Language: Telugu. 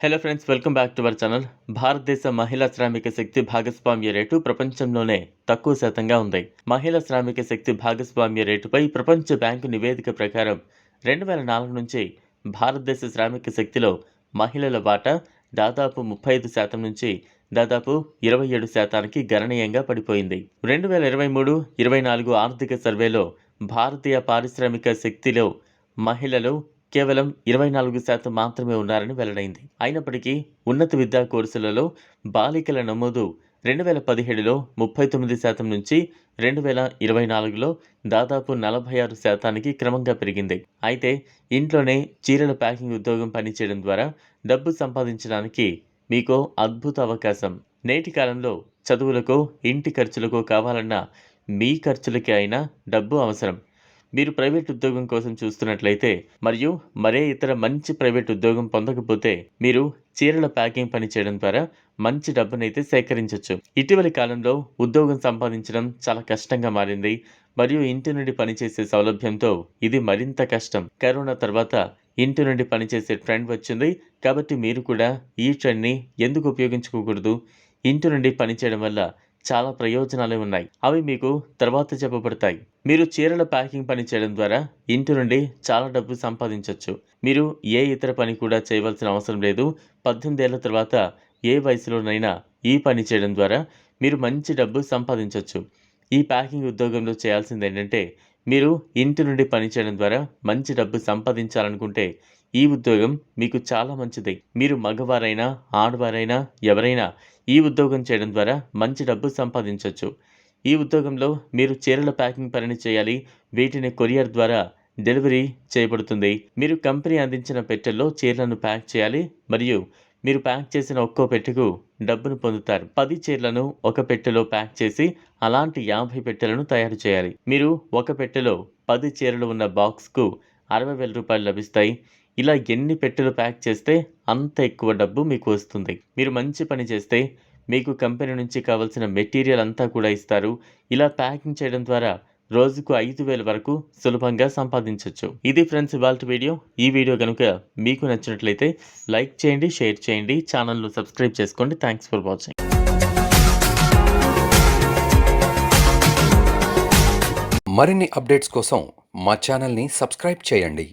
Hello friends welcome back to our channel భారతదేశ మహిళా శ్రామిక శక్తి భాగస్వామ్య రేటు ప్రపంచంలోనే తక్కువ శాతంగా ఉంది. మహిళా శ్రామిక శక్తి భాగస్వామ్య రేటుపై ప్రపంచ బ్యాంకు నివేదిక ప్రకారం రెండు వేల నాలుగు నుంచి భారతదేశ శ్రామిక శక్తిలో మహిళల వాటా దాదాపు ముప్పై ఐదు శాతం నుంచి దాదాపు ఇరవై ఏడు శాతానికి గణనీయంగా పడిపోయింది. రెండు వేల ఇరవై మూడు ఇరవై నాలుగు ఆర్థిక సర్వేలో భారతీయ పారిశ్రామిక శక్తిలో మహిళలు కేవలం ఇరవై నాలుగు శాతం మాత్రమే ఉన్నారని వెల్లడైంది. అయినప్పటికీ ఉన్నత విద్యా కోర్సులలో బాలికల నమోదు రెండు వేల పదిహేడులో ముప్పై తొమ్మిది శాతం నుంచి రెండు వేల ఇరవై నాలుగులో దాదాపు నలభై ఆరు శాతానికి క్రమంగా పెరిగింది. అయితే ఇంట్లోనే చీరల ప్యాకింగ్ ఉద్యోగం పనిచేయడం ద్వారా డబ్బు సంపాదించడానికి మీకు అద్భుత అవకాశం. నేటి కాలంలో చదువులకు ఇంటి ఖర్చులకు కావాలన్నా మీ ఖర్చులకి అయినా డబ్బు అవసరం. మీరు ప్రైవేట్ ఉద్యోగం కోసం చూస్తున్నట్లయితే మరియు మరే ఇతర మంచి ప్రైవేట్ ఉద్యోగం పొందకపోతే మీరు చీరల ప్యాకింగ్ పని చేయడం ద్వారా మంచి డబ్బునైతే సేకరించవచ్చు ఇటీవలి కాలంలో ఉద్యోగం సంపాదించడం చాలా కష్టంగా మారింది మరియు ఇంటి నుండి పనిచేసే సౌలభ్యంతో ఇది మరింత కష్టం. కరోనా తర్వాత ఇంటి నుండి పనిచేసే ట్రెండ్ వచ్చింది కాబట్టి మీరు కూడా ఈ ట్రెండ్ని ఎందుకు ఉపయోగించుకోకూడదు? ఇంటి నుండి పనిచేయడం వల్ల చాలా ప్రయోజనాలే ఉన్నాయి. అవి మీకు తర్వాత చెప్పబడతాయి. మీరు చీరల ప్యాకింగ్ పని చేయడం ద్వారా ఇంటి నుండి చాలా డబ్బు సంపాదించవచ్చు మీరు ఏ ఇతర పని కూడా చేయవలసిన అవసరం లేదు. పద్దెనిమిదేళ్ళ తర్వాత ఏ వయసులోనైనా ఈ పని చేయడం ద్వారా మీరు మంచి డబ్బు సంపాదించవచ్చు ఈ ప్యాకింగ్ ఉద్యోగంలో చేయాల్సింది ఏంటంటే మీరు ఇంటి నుండి పని చేయడం ద్వారా మంచి డబ్బు సంపాదించాలనుకుంటే ఈ ఉద్యోగం మీకు చాలా మంచిది. మీరు మగవారైనా ఆడవారైనా ఎవరైనా ఈ ఉద్యోగం చేయడం ద్వారా మంచి డబ్బు సంపాదించవచ్చు ఈ ఉద్యోగంలో మీరు చీరల ప్యాకింగ్ పనిని చేయాలి వీటిని కొరియర్ ద్వారా డెలివరీ చేయబడుతుంది. మీరు కంపెనీ అందించిన పెట్టెల్లో చీరలను ప్యాక్ చేయాలి మరియు మీరు ప్యాక్ చేసిన ఒక్కో పెట్టెకు డబ్బును పొందుతారు. పది చీరలను ఒక పెట్టెలో ప్యాక్ చేసి అలాంటి యాభై పెట్టెలను తయారు చేయాలి. మీరు ఒక పెట్టెలో పది చీరలు ఉన్న బాక్స్కు అరవై వేల రూపాయలు లభిస్తాయి. ఇలా ఎన్ని పెట్టెలు ప్యాక్ చేస్తే అంత ఎక్కువ డబ్బు మీకు వస్తుంది. మీరు మంచి పని చేస్తే మీకు కంపెనీ నుంచి కావాల్సిన మెటీరియల్ అంతా కూడా ఇస్తారు. ఇలా ప్యాకింగ్ చేయడం ద్వారా రోజుకు ఐదు వేల వరకు సులభంగా సంపాదించవచ్చు ఇది ఫ్రెండ్స్ ఇవాళ వీడియో. ఈ వీడియో కనుక మీకు నచ్చినట్లయితే లైక్ చేయండి షేర్ చేయండి ఛానల్ను సబ్స్క్రైబ్ చేసుకోండి. థ్యాంక్స్ ఫర్ వాచింగ్ మరిన్ని అప్డేట్స్ కోసం మా ఛానల్ని సబ్స్క్రైబ్ చేయండి.